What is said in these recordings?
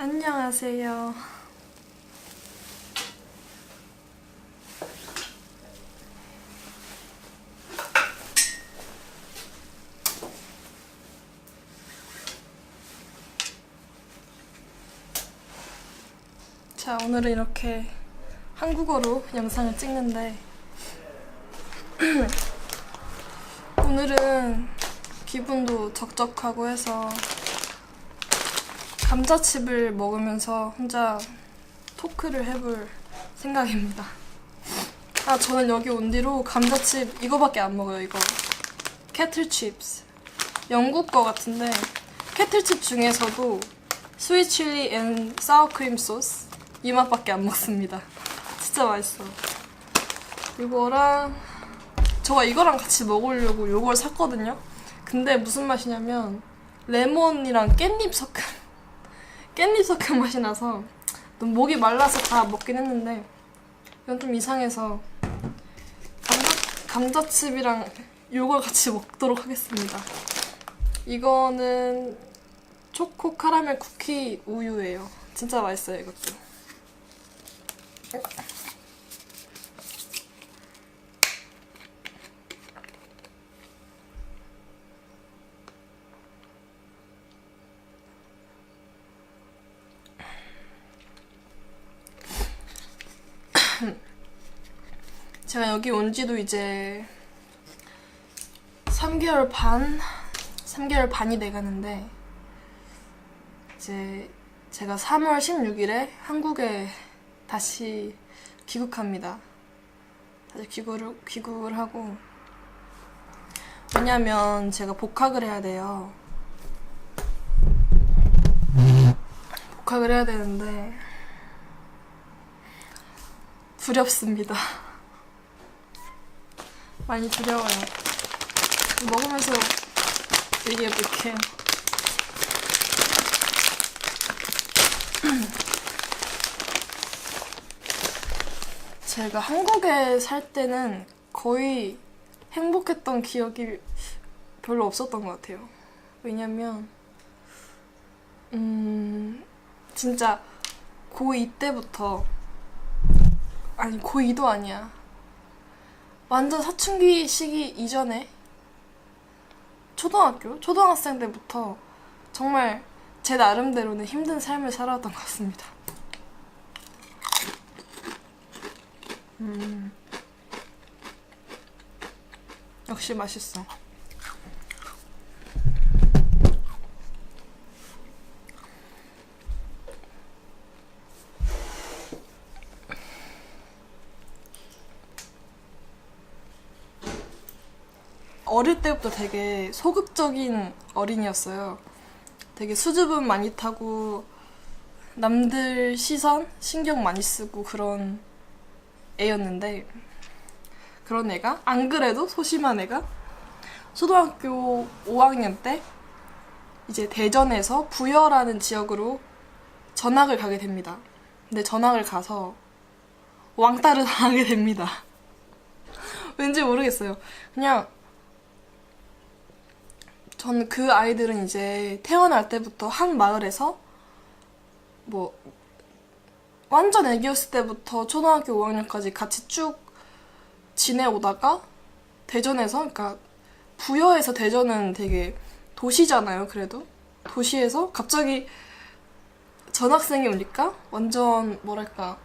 안녕하세요. 자, 오늘은 이렇게 한국어로 영상을 찍는데 오늘은 기분도 적적하고 해서 감자칩을 먹으면서 혼자 토크를 해볼 생각입니다. 아, 저는 여기 온 뒤로 감자칩 이거밖에 안 먹어요, 이거. 캐틀칩스. 영국 거 같은데, 캐틀칩 중에서도 스윗 칠리 앤 사워크림 소스 이 맛밖에 안 먹습니다. 진짜 맛있어. 이거랑 저가 이거랑 같이 먹으려고 요걸 샀거든요. 근데 무슨 맛이냐면 레몬이랑 깻잎 섞은 깻잎 섞은 맛이 나서 좀 목이 말라서 다 먹긴 했는데 이건 좀 이상해서 감자, 감자칩이랑 요걸 같이 먹도록 하겠습니다. 이거는 초코 카라멜 쿠키 우유예요. 진짜 맛있어요, 이것도. 제가 여기 온 지도 이제 3개월 반? 3개월 반이 돼가는데 이제 제가 3월 16일에 한국에 다시 귀국합니다. 다시 귀국을, 귀국을 하고 왜냐면 제가 복학을 해야 돼요. 복학을 해야 되는데 두렵습니다. 많이 두려워요. 먹으면서 얘기해 볼게요. 제가 한국에 살 때는 거의 행복했던 기억이 별로 없었던 것 같아요. 왜냐면, 음, 진짜 고2 때부터, 아니, 고2도 아니야. 완전 사춘기 시기 이전에 초등학교, 초등학생 때부터 정말 제 나름대로는 힘든 삶을 살아왔던 것 같습니다. 음. 역시 맛있어. 어릴 때부터 되게 소극적인 어린이였어요. 되게 수줍음 많이 타고 남들 시선 신경 많이 쓰고 그런 애였는데 그런 애가 안 그래도 소심한 애가 초등학교 5학년 때 이제 대전에서 부여라는 지역으로 전학을 가게 됩니다. 근데 전학을 가서 왕따를 당하게 됩니다. 왠지 모르겠어요. 그냥 저는 그 아이들은 이제 태어날 때부터 한 마을에서 뭐 완전 애기였을 때부터 초등학교 5학년까지 같이 쭉 지내오다가 대전에서 그러니까 부여에서 대전은 되게 도시잖아요. 그래도 도시에서 갑자기 전학생이 오니까 완전 뭐랄까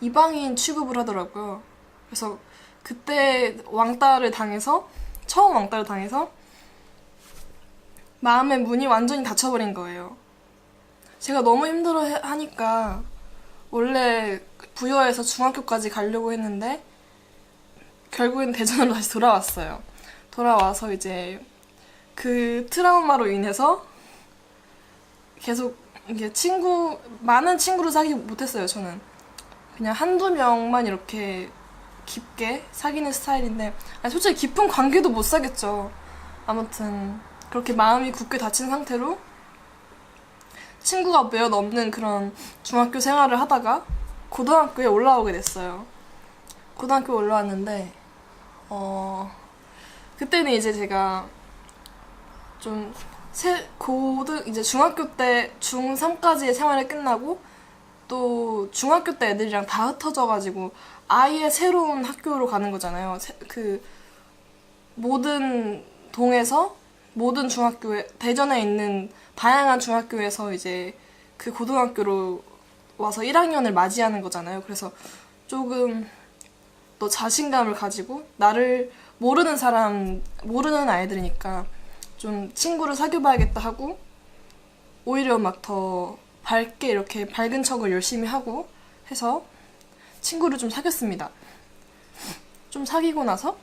이방인 취급을 하더라고요. 그래서 그때 왕따를 당해서 처음 왕따를 당해서 마음의 문이 완전히 닫혀버린 거예요. 제가 너무 힘들어 해- 하니까 원래 부여에서 중학교까지 가려고 했는데 결국엔 대전으로 다시 돌아왔어요. 돌아와서 이제 그 트라우마로 인해서 계속 이게 친구 많은 친구를 사귀지 못했어요. 저는 그냥 한두 명만 이렇게 깊게 사귀는 스타일인데 아니, 솔직히 깊은 관계도 못 사겠죠. 아무튼 그렇게 마음이 굳게 닫힌 상태로 친구가 몇 없는 그런 중학교 생활을 하다가 고등학교에 올라오게 됐어요. 고등학교에 올라왔는데 어 그때는 이제 제가 좀 세, 고등 이제 중학교 때 중3까지의 생활이 끝나고 또 중학교 때 애들이랑 다 흩어져 가지고 아예 새로운 학교로 가는 거잖아요. 세- 그 모든 동에서 모든 중학교에 대전에 있는 다양한 중학교에서 이제 그 고등학교로 와서 1학년을 맞이하는 거잖아요. 그래서 조금 또 자신감을 가지고 나를 모르는 사람 모르는 아이들이니까 좀 친구를 사귀어봐야겠다 하고 오히려 막 더 밝게 이렇게 밝은 척을 열심히 하고 해서 친구를 좀 사귀었습니다. 좀 사귀고 나서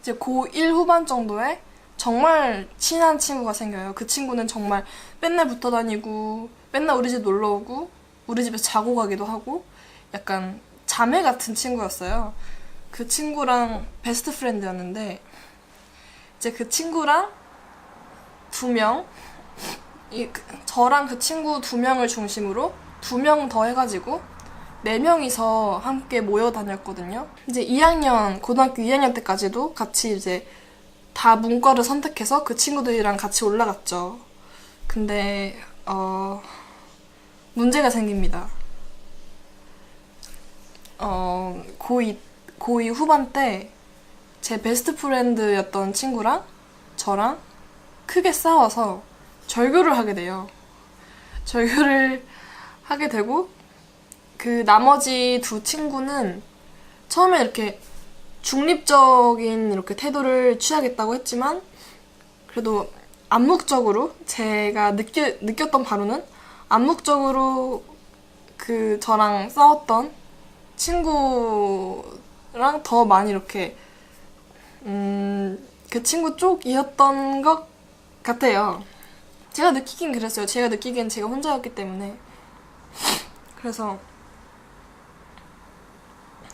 이제 고1 후반 정도에 정말 친한 친구가 생겨요. 그 친구는 정말 맨날 붙어 다니고 맨날 우리 집 놀러 오고 우리 집에서 자고 가기도 하고 약간 자매 같은 친구였어요. 그 친구랑 베스트 프렌드였는데 이제 그 친구랑 두 명, 이 그- 저랑 그 친구 두 명을 중심으로 두 명 더 해가지고 네 명이서 함께 모여 다녔거든요. 이제 2학년 고등학교 2학년 때까지도 같이 이제 다 문과를 선택해서 그 친구들이랑 같이 올라갔죠. 근데 어 문제가 생깁니다. 어 고2 고2 후반 때 제 베스트 프렌드였던 친구랑 저랑 크게 싸워서 절교를 하게 돼요. 절교를 하게 되고 그 나머지 두 친구는 처음에 이렇게 중립적인 이렇게 태도를 취하겠다고 했지만 그래도 암묵적으로 제가 느끼, 느꼈던 바로는 암묵적으로 그 저랑 싸웠던 친구랑 더 많이 이렇게 음, 그 친구 쪽이었던 것 같아요. 제가 느끼긴 그랬어요. 제가 느끼기엔 제가 혼자였기 때문에. 그래서.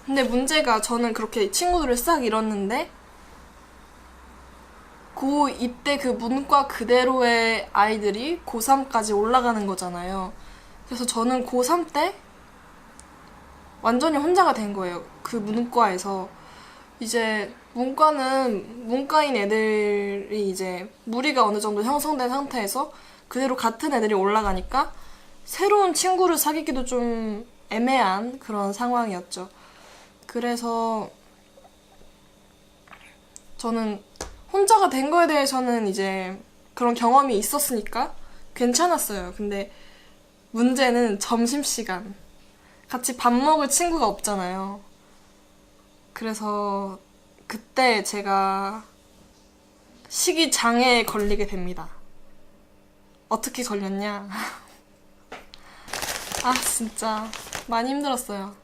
근데 문제가 저는 그렇게 친구들을 싹 잃었는데, 고 이때 그 문과 그대로의 아이들이 고3까지 올라가는 거잖아요. 그래서 저는 고3 때 완전히 혼자가 된 거예요. 그 문과에서. 이제 문과는 문과인 애들이 이제 무리가 어느 정도 형성된 상태에서 그대로 같은 애들이 올라가니까 새로운 친구를 사귀기도 좀 애매한 그런 상황이었죠. 그래서 저는 혼자가 된 거에 대해서는 이제 그런 경험이 있었으니까 괜찮았어요. 근데 문제는 점심시간. 같이 밥 먹을 친구가 없잖아요. 그래서 그때 제가 식이 장애에 걸리게 됩니다. 어떻게 걸렸냐? 아, 진짜 많이 힘들었어요.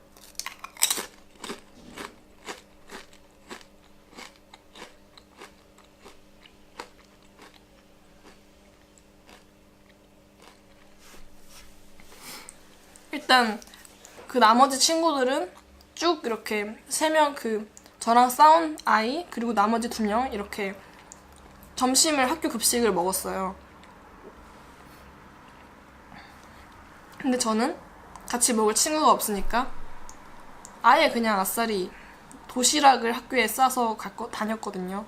일단 그 나머지 친구들은 쭉 이렇게 세 명 그 저랑 싸운 아이 그리고 나머지 두 명 이렇게 점심을 학교 급식을 먹었어요. 근데 저는 같이 먹을 친구가 없으니까 아예 그냥 아싸리 도시락을 학교에 싸서 갖고 다녔거든요.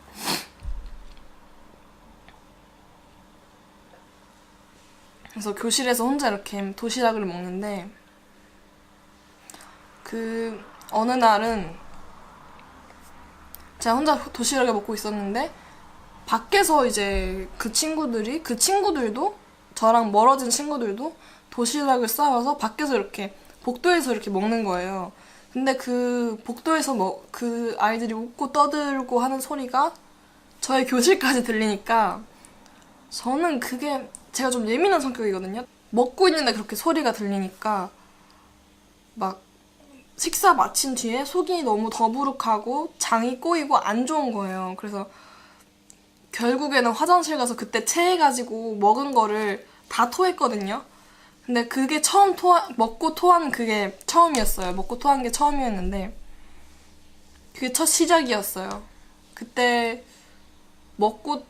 그래서 교실에서 혼자 이렇게 도시락을 먹는데 그 어느 날은 제가 혼자 도시락을 먹고 있었는데 밖에서 이제 그 친구들이 그 친구들도 저랑 멀어진 친구들도 도시락을 싸와서 밖에서 이렇게 복도에서 이렇게 먹는 거예요. 근데 그 복도에서 뭐 그 아이들이 웃고 떠들고 하는 소리가 저의 교실까지 들리니까 저는 그게 제가 좀 예민한 성격이거든요. 먹고 있는데 그렇게 소리가 들리니까 막 식사 마친 뒤에 속이 너무 더부룩하고 장이 꼬이고 안 좋은 거예요. 그래서 결국에는 화장실 가서 그때 체해가지고 먹은 거를 다 토했거든요. 근데 그게 처음 토 먹고 토한 그게 처음이었어요. 먹고 토한 게 처음이었는데 그게 첫 시작이었어요. 그때 먹고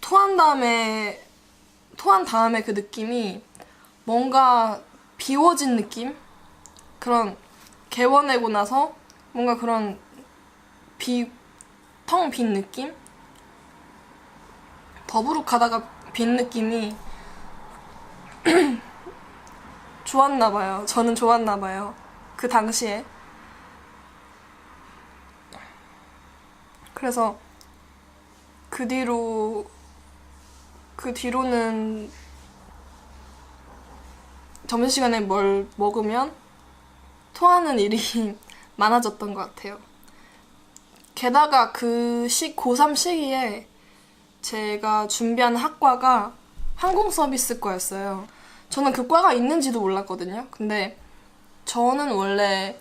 토한 다음에 토한 다음에 그 느낌이 뭔가 비워진 느낌? 그런 개워내고 나서 뭔가 그런 비, 텅 빈 느낌? 더부룩하다가 빈 느낌이 좋았나 봐요. 저는 좋았나 봐요. 그 당시에. 그래서 그 뒤로 그 뒤로는 점심시간에 뭘 먹으면 토하는 일이 많아졌던 것 같아요. 게다가 그 시, 고3 시기에 제가 준비한 학과가 항공서비스과였어요. 저는 그 과가 있는지도 몰랐거든요. 근데 저는 원래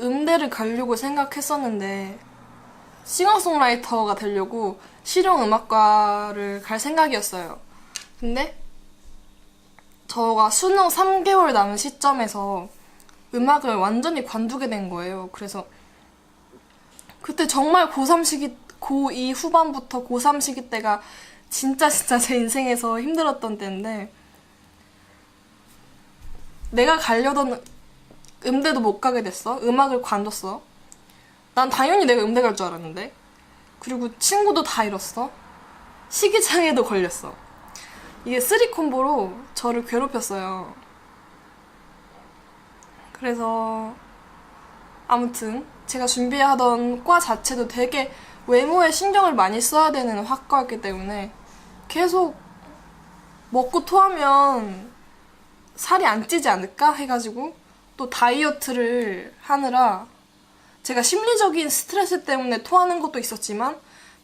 음대를 가려고 생각했었는데 싱어송라이터가 되려고 실용음악과를 갈 생각이었어요. 근데 저가 수능 3개월 남은 시점에서 음악을 완전히 관두게 된 거예요. 그래서 그때 정말 고3 시기, 고2 후반부터 고3 시기 때가 진짜 진짜 제 인생에서 힘들었던 때인데 내가 가려던 음대도 못 가게 됐어. 음악을 관뒀어. 난 당연히 내가 음대 갈 줄 알았는데. 그리고 친구도 다 잃었어. 시기장애도 걸렸어. 이게 쓰리 콤보로 저를 괴롭혔어요. 그래서 아무튼 제가 준비하던 과 자체도 되게 외모에 신경을 많이 써야 되는 학과였기 때문에 계속 먹고 토하면 살이 안 찌지 않을까 해가지고 또 다이어트를 하느라 제가 심리적인 스트레스 때문에 토하는 것도 있었지만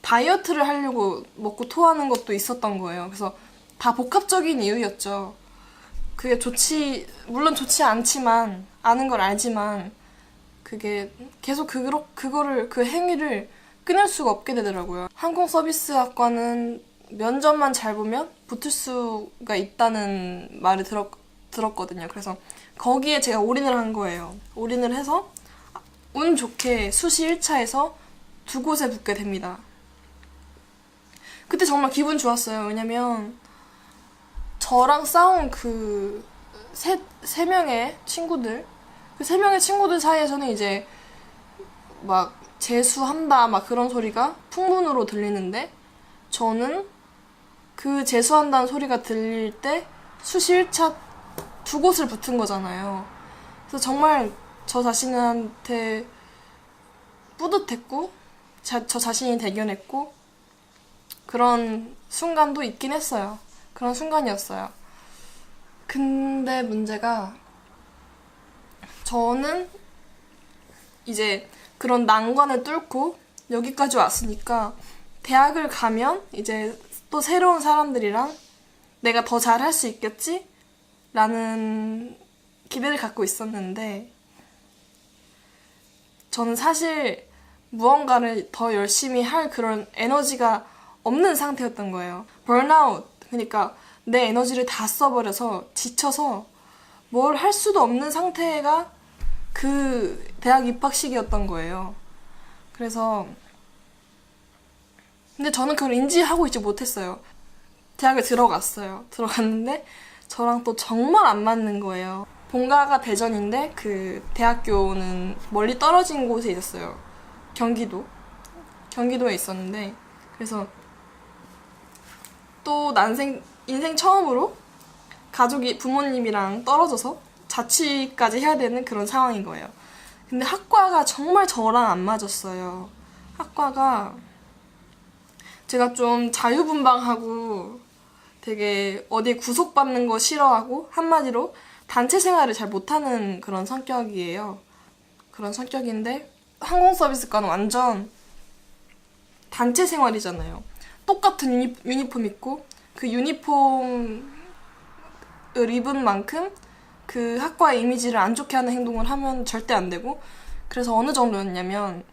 다이어트를 하려고 먹고 토하는 것도 있었던 거예요. 그래서 다 복합적인 이유였죠. 그게 좋지, 물론 좋지 않지만, 아는 걸 알지만, 그게 계속 그거, 그거를, 그 행위를 끊을 수가 없게 되더라고요. 항공 서비스학과는 면접만 잘 보면 붙을 수가 있다는 말을 들었, 들었거든요. 그래서 거기에 제가 올인을 한 거예요. 올인을 해서 운 좋게 수시 1차에서 두 곳에 붙게 됩니다. 그때 정말 기분 좋았어요. 왜냐면 저랑 싸운 그 세, 세 명의 친구들, 그 세 명의 친구들 사이에서는 이제 막 재수한다 막 그런 소리가 풍문으로 들리는데 저는 그 재수한다는 소리가 들릴 때 수시 1차 두 곳을 붙은 거잖아요. 그래서 정말 저 자신한테 뿌듯했고, 자, 저 자신이 대견했고, 그런 순간도 있긴 했어요. 그런 순간이었어요. 근데 문제가, 저는 이제 그런 난관을 뚫고 여기까지 왔으니까, 대학을 가면 이제 또 새로운 사람들이랑 내가 더 잘할 수 있겠지? 라는 기대를 갖고 있었는데, 저는 사실 무언가를 더 열심히 할 그런 에너지가 없는 상태였던 거예요. burnout. 그러니까 내 에너지를 다 써버려서 지쳐서 뭘 할 수도 없는 상태가 그 대학 입학 시기였던 거예요. 그래서 근데 저는 그걸 인지하고 있지 못했어요. 대학에 들어갔어요. 들어갔는데 저랑 또 정말 안 맞는 거예요. 본가가 대전인데 그 대학교는 멀리 떨어진 곳에 있었어요. 경기도. 경기도에 있었는데 그래서 또 난생 인생 처음으로 가족이 부모님이랑 떨어져서 자취까지 해야 되는 그런 상황인 거예요. 근데 학과가 정말 저랑 안 맞았어요. 학과가 제가 좀 자유분방하고 되게 어디 구속받는 거 싫어하고 한마디로 단체 생활을 잘 못하는 그런 성격이에요. 그런 성격인데 항공 서비스과는 완전 단체 생활이잖아요. 똑같은 유니, 유니폼 입고 그 유니폼을 입은 만큼 그 학과의 이미지를 안 좋게 하는 행동을 하면 절대 안 되고 그래서 어느 정도였냐면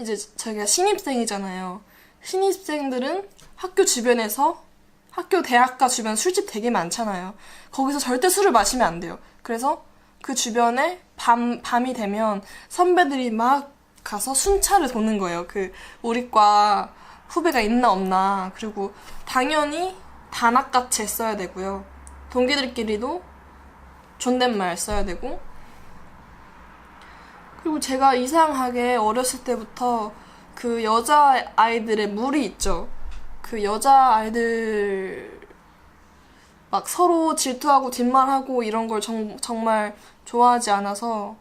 이제 저희가 신입생이잖아요. 신입생들은 학교 주변에서 학교 대학가 주변 술집 되게 많잖아요. 거기서 절대 술을 마시면 안 돼요. 그래서 그 주변에 밤 밤이 되면 선배들이 막 가서 순찰을 도는 거예요. 그 우리과 후배가 있나 없나. 그리고 당연히 단아까체 써야 되고요. 동기들끼리도 존댓말 써야 되고. 그리고 제가 이상하게 어렸을 때부터 그 여자 아이들의 물이 있죠. 그 여자 아이들 막 서로 질투하고 뒷말하고 이런 걸 정, 정말 좋아하지 않아서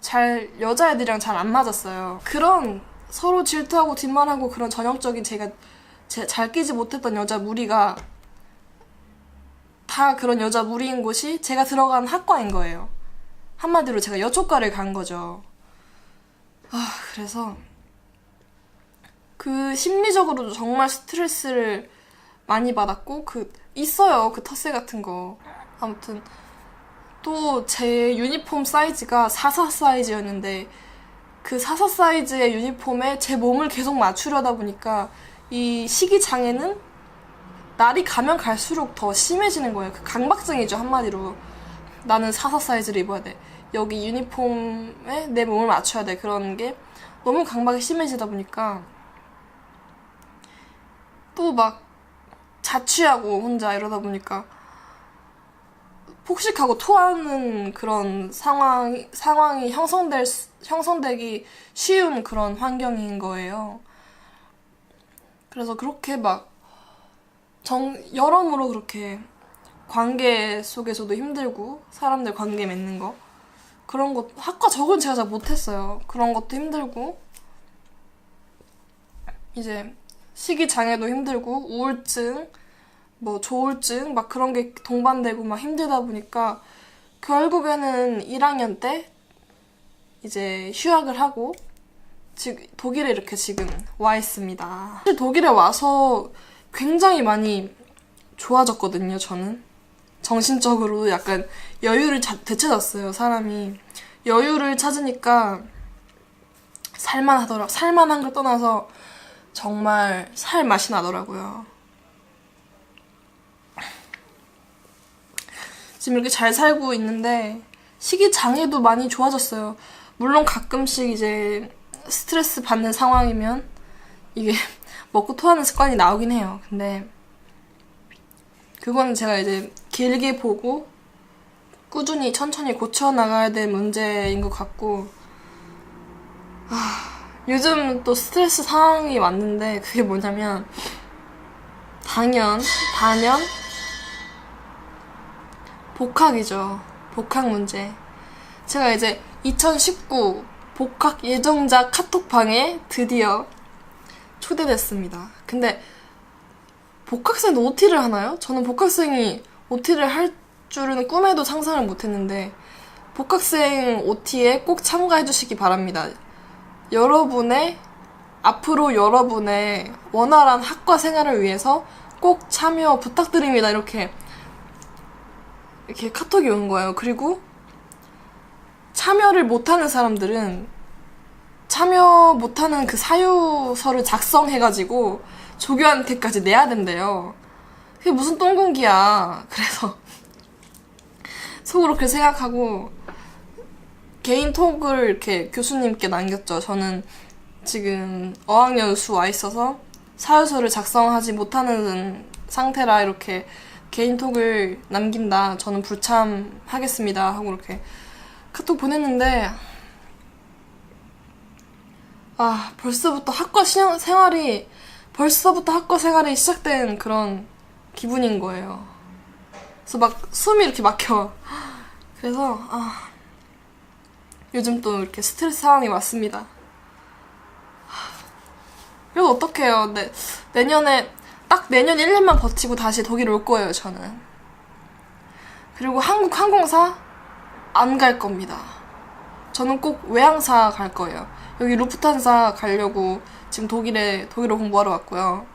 잘 여자애들이랑 잘 안 맞았어요. 그런 서로 질투하고 뒷말하고 그런 전형적인 제가 제, 잘 끼지 못했던 여자 무리가 다 그런 여자 무리인 곳이 제가 들어간 학과인 거예요. 한마디로 제가 여초과를 간 거죠. 아, 그래서 그 심리적으로도 정말 스트레스를 많이 받았고 그 있어요 그 텃세 같은 거 아무튼 또 제 유니폼 사이즈가 44 사이즈였는데 그 44 사이즈의 유니폼에 제 몸을 계속 맞추려다 보니까 이 시기 장애는 날이 가면 갈수록 더 심해지는 거예요. 그 강박증이죠 한마디로. 나는 44 사이즈를 입어야 돼. 여기 유니폼에 내 몸을 맞춰야 돼. 그런 게 너무 강박이 심해지다 보니까 또 막 자취하고 혼자 이러다 보니까 폭식하고 토하는 그런 상황 상황이 형성될 수- 형성되기 쉬운 그런 환경인 거예요. 그래서 그렇게 막 정 여러모로 그렇게 관계 속에서도 힘들고 사람들 관계 맺는 거 그런 것 학과 적은 제가 잘 못했어요. 그런 것도 힘들고 이제 식이 장애도 힘들고 우울증, 뭐 조울증 막 그런 게 동반되고 막 힘들다 보니까 결국에는 1학년 때 이제 휴학을 하고 지금 독일에 이렇게 지금 와 있습니다. 사실 독일에 와서 굉장히 많이 좋아졌거든요, 저는. 정신적으로도 약간 여유를 자- 되찾았어요, 사람이. 여유를 찾으니까 살만하더라. 살만한 걸 떠나서 정말 살 맛이 나더라고요. 지금 이렇게 잘 살고 있는데 식이 장애도 많이 좋아졌어요. 물론 가끔씩 이제 스트레스 받는 상황이면 이게 먹고 토하는 습관이 나오긴 해요. 근데 그거는 제가 이제 길게 보고 꾸준히 천천히 고쳐 나가야 될 문제인 것 같고 요즘 또 스트레스 상황이 왔는데 그게 뭐냐면 당연, 단연 복학이죠. 복학 문제. 제가 이제 2019 복학 예정자 카톡방에 드디어 초대됐습니다. 근데 복학생도 OT를 하나요? 저는 복학생이 OT를 할 줄은 꿈에도 상상을 못했는데 복학생 OT에 꼭 참가해 주시기 바랍니다. 여러분의 앞으로 여러분의 원활한 학과 생활을 위해서 꼭 참여 부탁드립니다. 이렇게 이렇게 카톡이 온 거예요. 그리고 참여를 못하는 사람들은 참여 못하는 그 사유서를 작성해가지고 조교한테까지 내야 된대요. 그게 무슨 똥공기야. 그래서 속으로 그렇게 생각하고 개인 톡을 이렇게 교수님께 남겼죠. 저는 지금 어학연 수 와 있어서 사유서를 작성하지 못하는 상태라 이렇게 개인 톡을 남긴다. 저는 불참하겠습니다. 하고 이렇게 카톡 보냈는데 아 벌써부터 학과 시- 생활이 벌써부터 학과 생활이 시작된 그런 기분인 거예요. 그래서 막 숨이 이렇게 막혀. 그래서 아 요즘 또 이렇게 스트레스 상황이 왔습니다. 이거 어떡해요. 내, 내년에, 딱 내년 1년만 버티고 다시 독일 올 거예요, 저는. 그리고 한국 항공사 안 갈 겁니다. 저는 꼭 외항사 갈 거예요. 여기 루프탄사 가려고 지금 독일에, 독일어 공부하러 왔고요.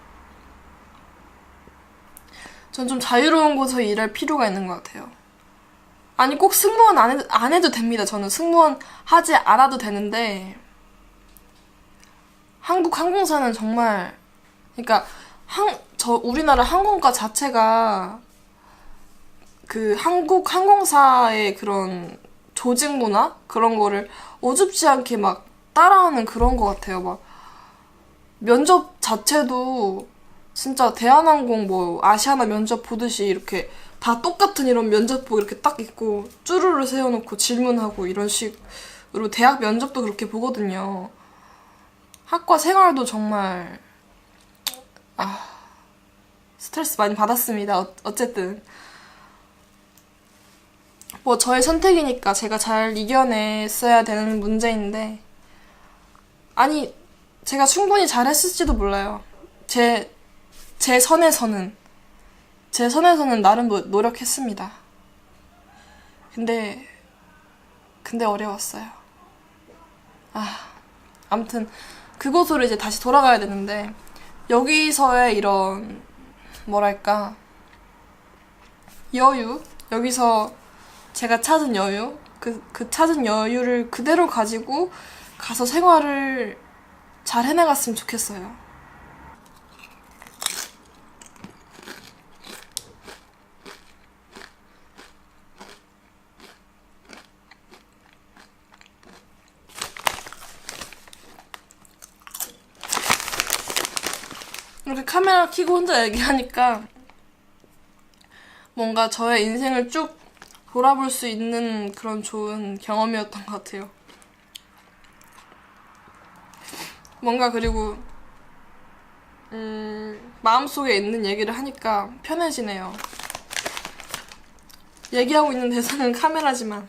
전 좀 자유로운 곳에서 일할 필요가 있는 것 같아요. 아니 꼭 승무원 안 해도, 안 해도 됩니다. 저는 승무원 하지 않아도 되는데 한국 항공사는 정말 그러니까 한저 우리나라 항공과 자체가 그 한국 항공사의 그런 조직 문화 그런 거를 어줍지 않게 막 따라하는 그런 것 같아요. 막 면접 자체도 진짜 대한항공 뭐 아시아나 면접 보듯이 이렇게 다 똑같은 이런 면접복 이렇게 딱 입고 쭈루루 세워놓고 질문하고 이런 식으로 대학 면접도 그렇게 보거든요. 학과 생활도 정말 아, 스트레스 많이 받았습니다. 어, 어쨌든. 뭐 저의 선택이니까 제가 잘 이겨냈어야 되는 문제인데 아니 제가 충분히 잘했을지도 몰라요. 제 제 선에서는 제 선에서는 나름 노- 노력했습니다. 근데 근데 어려웠어요. 아 아무튼 그곳으로 이제 다시 돌아가야 되는데 여기서의 이런 뭐랄까 여유 여기서 제가 찾은 여유 그, 그 찾은 여유를 그대로 가지고 가서 생활을 잘 해나갔으면 좋겠어요. 이렇게 카메라 켜고 혼자 얘기하니까 뭔가 저의 인생을 쭉 돌아볼 수 있는 그런 좋은 경험이었던 것 같아요. 뭔가 그리고 음, 마음속에 있는 얘기를 하니까 편해지네요. 얘기하고 있는 대상은 카메라지만